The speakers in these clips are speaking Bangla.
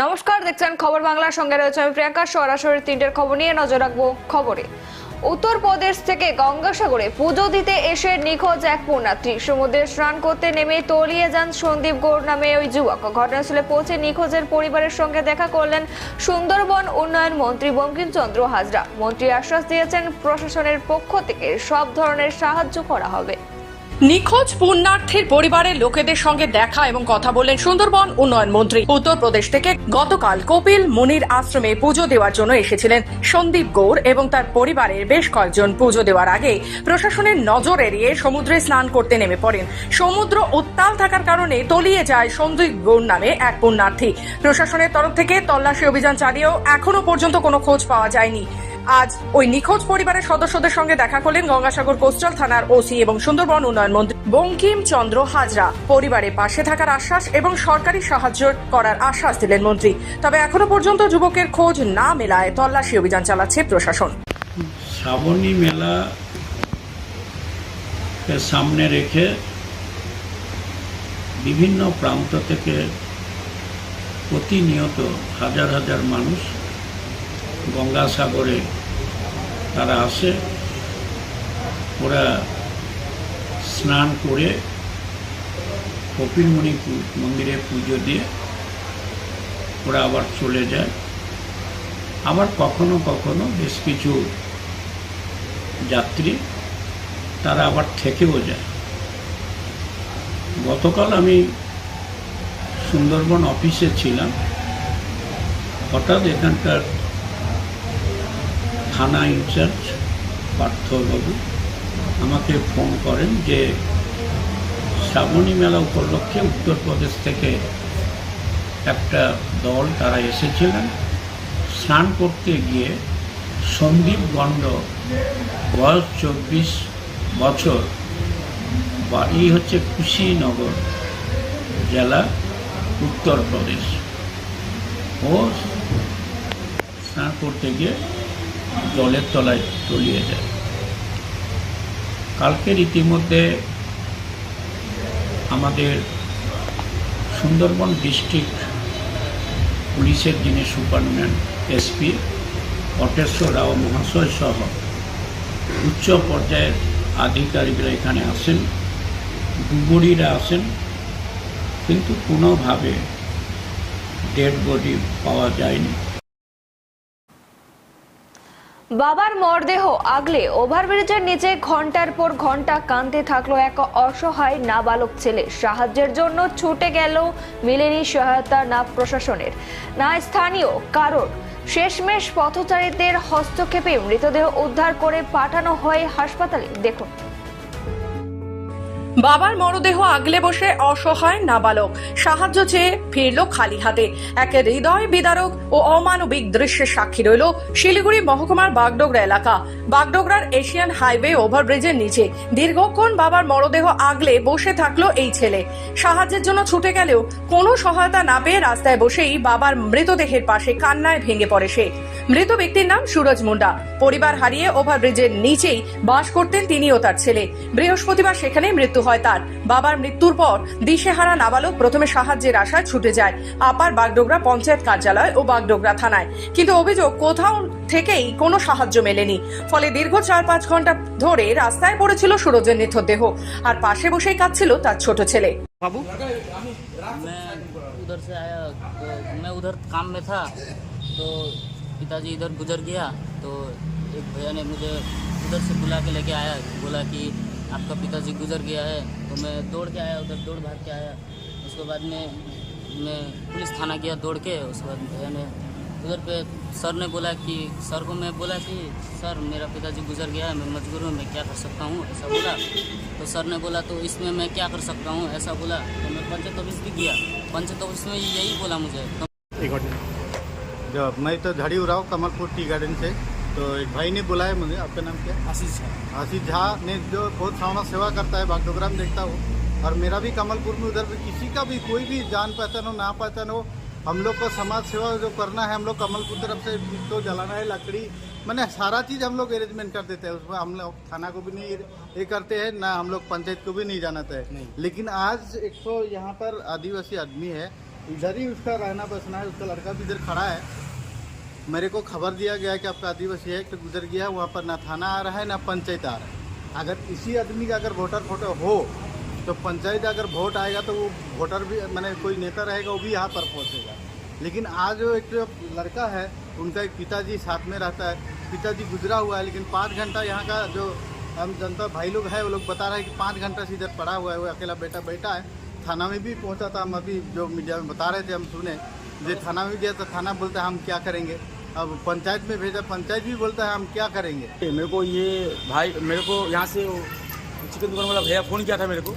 দেখছেন খবর বাংলার সঙ্গে রয়েছে আমি প্রিয়াঙ্কা। সরাসরি তিনটের খবর নিয়ে নজর রাখব খবরে। উত্তরপ্রদেশ থেকে গঙ্গাসাগরে পুজো দিতে এসে নিখোঁজ এক পুণ্যার্থী। সমুদ্রে স্নান করতে নেমে তলিয়ে যান সন্দীপ গৌড় নামে ওই যুবক। ঘটনাস্থলে পৌঁছে নিখোঁজের পরিবারের সঙ্গে দেখা করলেন সুন্দরবন উন্নয়ন মন্ত্রী বঙ্কিমচন্দ্র হাজরা। মন্ত্রী আশ্বাস দিয়েছেন প্রশাসনের পক্ষ থেকে সব ধরনের সাহায্য করা হবে। নিখোঁজ পুণ্যার্থীর পরিবারের লোকেদের সঙ্গে দেখা এবং কথা বললেন সুন্দরবন উন্নয়ন মন্ত্রী। উত্তরপ্রদেশ থেকে গতকাল কপিল মুনির আশ্রমে পুজো দেওয়ার জন্য এসেছিলেন সন্দীপ গৌর এবং তার পরিবারের বেশ কয়েকজন পুজো দেওয়ার আগে প্রশাসনের নজর এড়িয়ে সমুদ্রে স্নান করতে নেমে পড়েন। সমুদ্র উত্তাল থাকার কারণে তলিয়ে যায় সন্দীপ গৌর নামে এক পুণ্যার্থী। প্রশাসনের তরফ থেকে তল্লাশি অভিযান চালিয়েও এখনও পর্যন্ত কোনো খোঁজ পাওয়া যায়নি। আজ ওই নিখোঁজ পরিবারের সদস্যদের সঙ্গে দেখা করলেন গঙ্গাসাগর কোস্টাল থানার ওসি এবং সুন্দরবন উন্নয়ন মন্ত্রী বঙ্কিম চন্দ্র হাজরা। পরিবারের পাশে থাকার আশ্বাস এবং সরকারি সাহায্য করার আশ্বাস দিলেন মন্ত্রী। তবে এখনও পর্যন্ত যুবকের খোঁজ না মেলায় তল্লাশি অভিযান চালাচ্ছে প্রশাসন। শ্রাবণী মেলা সামনে রেখে বিভিন্ন প্রান্ত থেকে প্রতিনিয়ত হাজার হাজার মানুষ গঙ্গাসাগরে তারা আসে, ওরা স্নান করে কপিলমণি মন্দিরে পুজো দিয়ে ওরা আবার চলে যায়। আবার কখনো কখনো বেশ কিছু যাত্রী তারা আবার থেকেও যায়। গতকাল আমি সুন্দরবন অফিসে ছিলাম। হঠাৎ এখানকার থানা ইনচার্জ পার্থবাবু আমাকে ফোন করেন যে শ্রাবণী মেলা উপলক্ষে উত্তরপ্রদেশ থেকে একটা দল তারা এসেছিলেন। স্নান করতে গিয়ে সন্দীপ গণ্ড বয়স চব্বিশ বছর বাড়ি হচ্ছে কুশিনগর জেলা উত্তরপ্রদেশ। ও স্নান করতে গিয়ে জলের তলায় তলিয়ে যায়। কালকের ইতিমধ্যে আমাদের সুন্দরবন ডিস্ট্রিক্ট পুলিশের যিনি সুপারম্যান এসপি অটেশ্বর রাও মহাশয় সহ উচ্চ পর্যায়ের আধিকারিকরা এখানে আসেন ডুবুরিরা আসেন, কিন্তু কোনোভাবে ডেড বডি পাওয়া যায়নি। বাবার মরদেহ আগলে ওভারব্রিজের নিচে ঘণ্টার পর ঘণ্টা কাঁদতে থাকল এক অসহায় নাবালক ছেলে। সাহায্যের জন্য ছুটে গেল মিলেনি সহায়তা না প্রশাসনের, না স্থানীয় কারণ শেষমেশ পথচারীদের হস্তক্ষেপে মৃতদেহ উদ্ধার করে পাঠানো হয় হাসপাতালে। দেখুন। বাবার মরদেহ আগলে বসে অসহায় নাবালক। সাহায্য চেয়ে ফিরল খালি হাতে। এক হৃদয় বিদারক ও অমানবিক দৃশ্যের সাক্ষী রইল শিলিগুড়ি মহকুমার বাগডোগরা এলাকা। বাগডোগরার এশিয়ান হাইওয়ে ওভারব্রিজের নিচে। দীর্ঘক্ষণ বাবার মরদেহ আগলে বসে থাকল এই ছেলে। সাহায্যের জন্য ছুটে গেলেও কোনো সহায়তা না পেয়ে রাস্তায় বসেই বাবার মৃতদেহের পাশে কান্নায় ভেঙে পড়ে সে। মৃত ব্যক্তির নাম সুরজ মুন্ডা পরিবার হারিয়ে ওভারব্রিজের নিচেই বাস করতেন তিনি ও তার ছেলে বৃহস্পতিবার সেখানে মৃত্যু হয় তার বাবার মৃত্যুর পর দিশেহারা নাবালক প্রথমে সাহায্যের আশায় ছুটে যায় আপার বাগডোগরা পঞ্চায়েত কার্যালয় ও বাগডোগরা থানায় কিন্তু অভিযোগ কোথাও থেকেই কোনো সাহায্য মেলেনি ফলে দীর্ঘ চার পাঁচ ঘন্টা ধরে রাস্তায় পড়েছিল সুরজের মৃতদেহ আর পাশে বসেই কাঁদছিল তার ছোট ছেলে बाबू मैं उधर से आया तो मैं उधर काम में था तो पिताजी इधर गुजर गया तो एक भैया ने मुझे उधर से बुला के लेके आया। बोला कि आपका पिताजी गुजर गया है तो मैं दौड़ के आया, उधर दौड़ भाग के आया। उसके बाद में, मैं पुलिस थाना गया दौड़ के, उसके बाद भैया ने उधर पे, सर ने बोला कि, सर को मैं बोला कि, सर, मेरा पिताजी गुजर गया है, मैं मजबूर हूँ, मैं क्या कर सकता हूँ? ऐसा बोला। तो सर ने बोला तो इसमें मैं क्या कर सकता हूँ? ऐसा बोला। तो मैं पंचायत ऑफ़िस भी गया। पंचायत ऑफ़िस में यही बोला मुझे। तो जब मैं तो झड़ी उड़ाऊँ कमलपुर टी गार्डन से। तो एक भाई ने बुलाया मुझे आपका नाम क्या? आशीष झा। आशीष झा ने जो बहुत सामना सेवा करता है बागडोगरा में देखता हूँ। और मेरा भी कमलपुर में उधर भी किसी का भी कोई भी जान पहचान हो ना पहचान हो हम लोग को समाज सेवा जो करना है हम लोग कमलपुर तरफ़ से तो जलाना है लकड़ी। मैंने सारा चीज़ हम लोग अरेंजमेंट कर देते हैं उसमें हम लोग थाना को भी नहीं ये करते हैं ना हम लोग पंचायत को भी नहीं जाना हैं। लेकिन आज एक तो यहाँ पर आदिवासी आदमी है इधर ही उसका रहना बसना है, उसका लड़का भी इधर खड़ा है। मेरे को खबर दिया गया कि आपका आदिवासी एक्ट गुजर गया है वहाँ पर ना थाना आ रहा है, ना पंचायत आ रहा है। अगर इसी आदमी का अगर वोटर फ़ोटो हो तो पंचायत अगर वोट आएगा तो वो वोटर भी, मैंने कोई नेता रहेगा, वो भी यहाँ पर पहुँचेगा। लेकिन आज जो एक जो लड़का है, उनका एक पिताजी साथ में रहता है। पिताजी गुजरा हुआ है, लेकिन पाँच घंटा यहाँ का जो हम जनता भाई लोग है, वो लोग बता रहे हैं कि पाँच घंटा से इधर पड़ा हुआ है, वो अकेला बेटा बैठा है। थाना में भी पहुँचा था, हम अभी जो मीडिया में बता रहे थे, हम सुने। जो थाना में गया तो थाना बोलता है, हम क्या करेंगे? अब पंचायत में भेजा, पंचायत भी बोलता है, हम क्या करेंगे? मेरे को ये भाई, मेरे को यहाँ से चिकन दुकान वाला भैया फ़ोन किया था मेरे को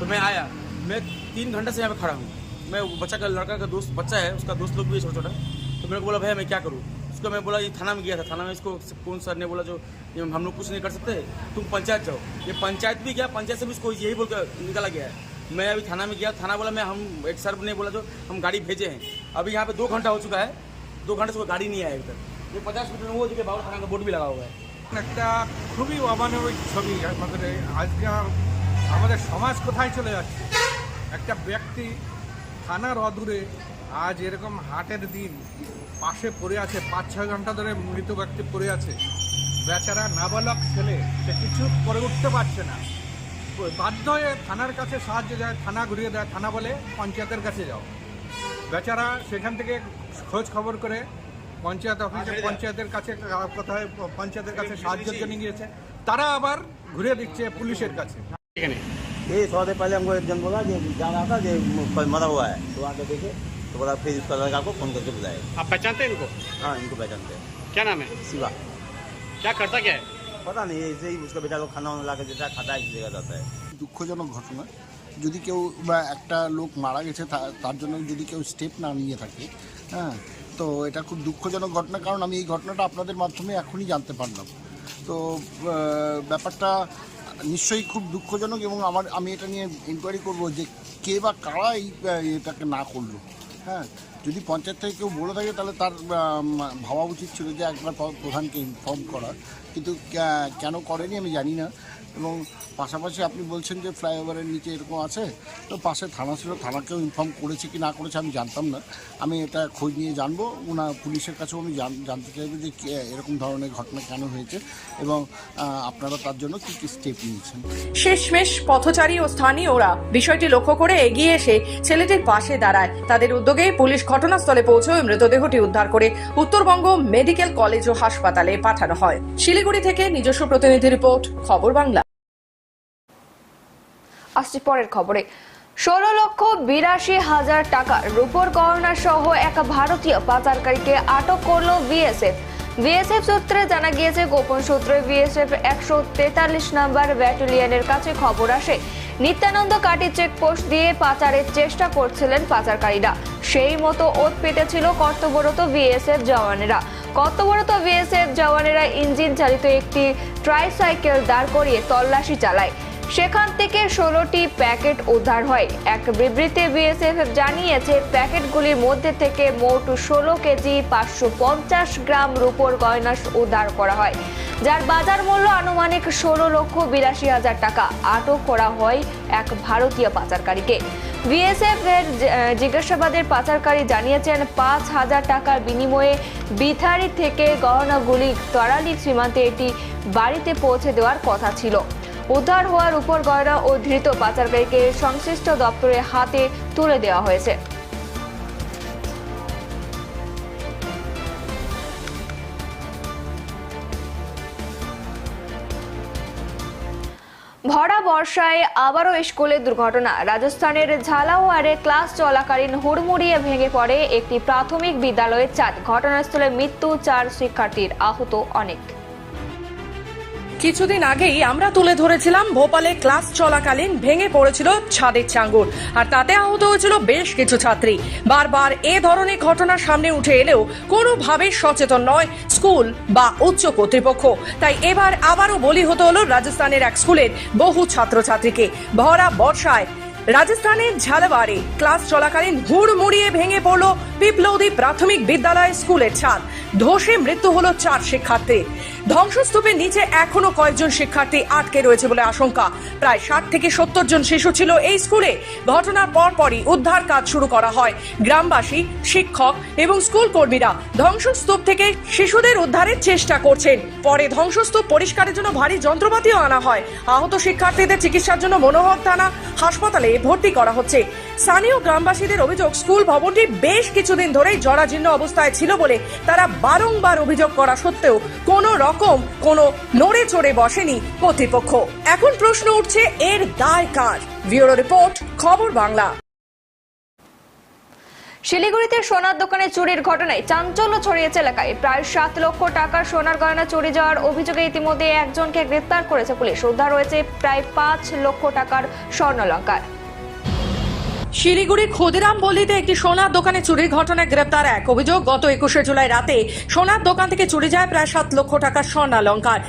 तो मैं आया। मैं तीन घंटे से यहाँ पे खड़ा हूँ। मैं बच्चा का, लड़का का दोस्त, बच्चा है, उसका दोस्त लोग भी छोटा छोटा तो मेरे को बोला, भैया, मैं क्या करूँ? उसको मैं बोला, ये थाना में गया था, थाना में इसको कौन सर ने बोला, जो हम लोग कुछ नहीं कर सकते, तुम पंचायत जाओ। ये पंचायत भी गया, पंचायत से भी इसको यही बोल कर निकाला गया है। मैं अभी थाना में गया थाना बोला मैं हम एक सर ने बोला जो हम गाड़ी भेजे हैं अभी यहाँ पे दो घंटा हो चुका है दो घंटे से कोई गाड़ी नहीं आया अभी तक ये पचास मीटर में वो जगह बाबू थाना का बोर्ड भी लगा हुआ है একটা খুবই অমানবিক ছবি আমাদের আজকে আমাদের সমাজ কোথায় চলে যাচ্ছে একটা ব্যক্তি থানার অদূরে আজ এরকম হাটের দিন পাশে পড়ে আছে পাঁচ ছয় ঘন্টা ধরে মৃত ব্যক্তি পড়ে আছে বেচারা নাবালক ছেলে সে কিছু করে উঠতে পারছে না বাধ্য হয়ে থানার কাছে সাহায্য যায় থানা ঘুরিয়ে দেয় থানা বলে পঞ্চায়েতের কাছে যাও বেচারা সেখান থেকে খোঁজ খবর করে পঞ্চায়েত অফিসে পঞ্চায়েতের কাছে কোথায় পঞ্চায়েতের কাছে সাহায্যের জন্য গিয়েছে তারা আবার ঘুরে দিচ্ছে পুলিশের কাছে ये थोड़ा देर पहले हमको एक जन बोला कि जा रहा था कि कोई मरा हुआ है तो आके देखे तो बोला फिर उसका लड़का को फोन करके बुलाए आप पहचानते हैं इनको हाँ इनको पहचानते हैं क्या नाम है शिवा क्या करता क्या है पता नहीं ऐसे ही उसका बेटा लोग खाना वाना ला के देता है खाता है इस जगह जाता है দুঃখজনক ঘটনা যদি কেউ বা একটা লোক মারা গেছে তা- তার জন্য যদি কেউ স্টেপ না নিয়ে থাকে হ্যাঁ তো এটা খুব দুঃখজনক ঘটনা কারণ আমি এই ঘটনাটা আপনাদের মাধ্যমে এখনই জানতে পারলাম তো আহ, ব্যাপারটা নিশ্চয়ই খুব দুঃখজনক এবং আমার আমি এটা নিয়ে ইনকোয়ারি করব যে কে বা কারা এই আহ, এটাকে না করলো হ্যাঁ যদি পঞ্চায়েত থেকে কেউ বলে থাকে, তাহলে তার ভাবা উচিত ছিল যে একবার প্রধানকে ইনফর্ম করা। কিন্তু কেন করেনি আমি জানি না। এবং পাশাপাশি আপনি বলছেন যে ফ্লাইওভারের নিচে এরকম আছে, তো পাশে থানা ছিল, থানাকেও ইনফর্ম করেছে কি না করেছে আমি জানতাম না। আমি এটা খোঁজ নিয়ে জানব ওনা পুলিশের কাছেও আমি জান- জানতে চাইব যে এরকম ধরনের ঘটনা কেন হয়েছে এবং আপনারা তার জন্য কী কী স্টেপ নিয়েছেন। শেষমেশ পথচারী ও স্থানীয়রা বিষয়টি লক্ষ্য করে এগিয়ে এসে ছেলেটির পাশে দাঁড়ায়। তাদের উদ্যোগে পুলিশ ঘটনাস্থলে পৌঁছে মৃতদেহটি উদ্ধার করে উত্তরবঙ্গ মেডিকেল কলেজ ও হাসপাতালে পাঠানো হয়। শিলিগুড়ি থেকে নিজস্ব প্রতিনিধি রিপোর্ট, খবর বাংলা। আসছি পরের খবরে। ষোলো লক্ষ বিরাশি হাজার টাকা রূপোর গহনা সহ এক ভারতীয় পাচারকারীকে আটক করল বিএসএফ। বিএসএফ সূত্রে জানা গিয়েছে, গোপন সূত্রে বিএসএফ একশো তেতাল্লিশ নাম্বার ব্যাটালিয়নের কাছে খবর আসে। নিত্যানন্দ কাটি চেকপোস্ট দিয়ে পাচারের চেষ্টা করছিলেন পাচারকারীরা। সেই মতো ওত পেতেছিল কর্তব্যরত বিএসএফ জওয়ানেরা। কর্তব্যরত বিএসএফ জওয়ানেরা ইঞ্জিন চালিত একটি ট্রাইসাইকেল দাঁড় করিয়ে তল্লাশি চালায়। সেখান থেকে ষোলোটি প্যাকেট উদ্ধার হয়। এক বিবৃতি বিএসএফ জানিয়েছে, প্যাকেটগুলির মধ্যে থেকে মোট ষোলো কেজি পাঁচশো পঞ্চাশ গ্রাম রূপোর গয়না উদ্ধার করা হয়, যার বাজার মূল্য আনুমানিক ষোলো লক্ষ বিরাশি হাজার টাকা। আটক করা হয় এক ভারতীয় পাচারকারীকে। বিএসএফ এর জিজ্ঞাসাবাদের পাচারকারী জানিয়েছেন, পাঁচ হাজার টাকার বিনিময়ে বিথারি থেকে গহনাগুলি তরালি সীমান্তে এটি বাড়িতে পৌঁছে দেওয়ার কথা ছিল। উদ্ধার হওয়ার উপর গয়না ও ধৃত পাচারকারীকে সংশ্লিষ্ট দপ্তরের হাতে তুলে দেওয়া হয়েছে। ভরা বর্ষায় আবারও স্কুলে দুর্ঘটনা। রাজস্থানের ঝালাওয়ারে ক্লাস চলাকালীন হুড়মুড়িয়ে ভেঙে পড়ে একটি প্রাথমিক বিদ্যালয়ের ছাদ ঘটনাস্থলে মৃত্যু চার শিক্ষার্থীর, আহত অনেক। কিছুদিন আগেই আমরা তুলে ধরেছিলাম ভোপালে ক্লাস চলাকালীন ভেঙে পড়েছিল ছাদের চাঙ্গুর। আর তাতে আহত হয়েছিল বেশ কিছু ছাত্রী। বারবার এ ধরনের ঘটনা সামনে উঠে এলেও কোনোভাবে সচেতন নয় স্কুল বা উচ্চ কর্তৃপক্ষ। তাই এবার আবারও বলি হতে হলো রাজস্থানের এক স্কুলের বহু ছাত্রছাত্রীকে। ভরা বর্ষায় রাজস্থানের ঝালবাড়ে ক্লাস চলাকালীন হুড়মুড়িয়ে ভেঙে পড়ল পিপলৌদি প্রাথমিক বিদ্যালয় স্কুলের ছাদ। ধসে মৃত্যু হলো চার শিক্ষার্থী। ধ্বংসস্তূপের নিচে এখনও কয়েকজন শিক্ষার্থী আটকে রয়েছে বলে আশঙ্কা। প্রায় ষাট থেকে সত্তর জন শিশু ছিল এই স্কুলে। ঘটনার পরপরই উদ্ধার কাজ শুরু করা হয়। গ্রামবাসী, শিক্ষক এবং স্কুল কর্মীরা ধ্বংসস্তূপ থেকে শিশুদের উদ্ধারের চেষ্টা করছেন। পরে ধ্বংসস্তূপ পরিষ্কারের জন্য ভারী যন্ত্রপাতিও আনা হয়। আহত শিক্ষার্থীদের চিকিৎসার জন্য মনোহর থানা হাসপাতালে ভর্তি করা হচ্ছে। স্থানীয় গ্রামবাসীদের অভিযোগ, স্কুল ভবনটি বেশ কিছুদিন ধরেই জরাজীর্ণ অবস্থায় ছিল বলে তারা বারংবার অভিযোগ করা সত্ত্বেও কোনো রকম কোনো নড়ে চড়ে বসেনি কর্তৃপক্ষ। এখন প্রশ্ন উঠছে, এর দায় কার? ব্যুরো রিপোর্ট, খবর বাংলা। শিলিগুড়িতে সোনার দোকানে চুরির ঘটনায় চাঞ্চল্য ছড়িয়েছে এলাকায়। প্রায় সাত লক্ষ টাকার সোনার গয়না চুরি যাওয়ার অভিযোগে ইতিমধ্যে একজনকে গ্রেফতার করেছে পুলিশ। উদ্ধার হয়েছে প্রায় পাঁচ লক্ষ টাকার স্বর্ণলঙ্কার। শিলিগুড়ি ক্ষুদিরাম বল্লিতে একটি সোনার দোকানে চুরির ঘটনায় গ্রেপ্তার এক। অভিযোগ, গত একুশে জুলাই রাতে সোনার দোকান থেকে চুরি যায় প্রায় সাত লক্ষ টাকার স্বর্ণালঙ্কার।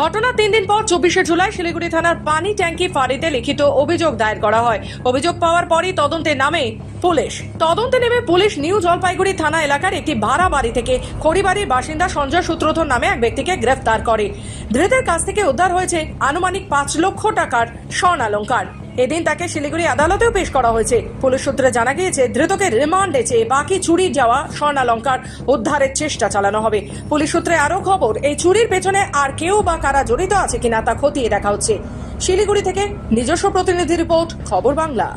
ঘটনা তিন দিন পর চব্বিশে জুলাই শিলিগুড়ি থানার পানি ট্যাঙ্কি ফাঁড়িতে লিখিত অভিযোগ দায়ের করা হয়। অভিযোগ পাওয়ার পরই তদন্তে নামে পুলিশ। তদন্তে নেমে পুলিশ নিউ জলপাইগুড়ি থানা এলাকার একটি ভাড়া বাড়ি থেকে খড়িবাড়ির বাসিন্দা সঞ্জয় সূত্রধর নামে এক ব্যক্তিকে গ্রেফতার করে। ধৃতের কাছ থেকে উদ্ধার হয়েছে আনুমানিক পাঁচ লক্ষ টাকার স্বর্ণালঙ্কার। এদিন তাকে শিলিগুড়ি আদালতেও পেশ করা হয়েছে। পুলিশ সূত্রে জানা গিয়েছে, ধৃতকে রিমান্ডে চেয়ে বাকি চুরি যাওয়া স্বর্ণালঙ্কার উদ্ধারের চেষ্টা চালানো হবে। পুলিশ সূত্রে আরও খবর, এই চুরির পেছনে আর কেউ বা কারা জড়িত আছে কিনা তা খতিয়ে দেখা হচ্ছে। শিলিগুড়ি থেকে নিজস্ব প্রতিনিধি রিপোর্ট, খবর বাংলা।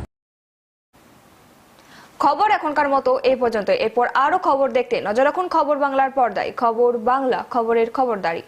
খবর এখনকার মতো এই পর্যন্ত। এরপর আরও খবর দেখতে নজর রাখুন খবর বাংলার পর্দায়। খবর বাংলা, খবরের খবরদারি।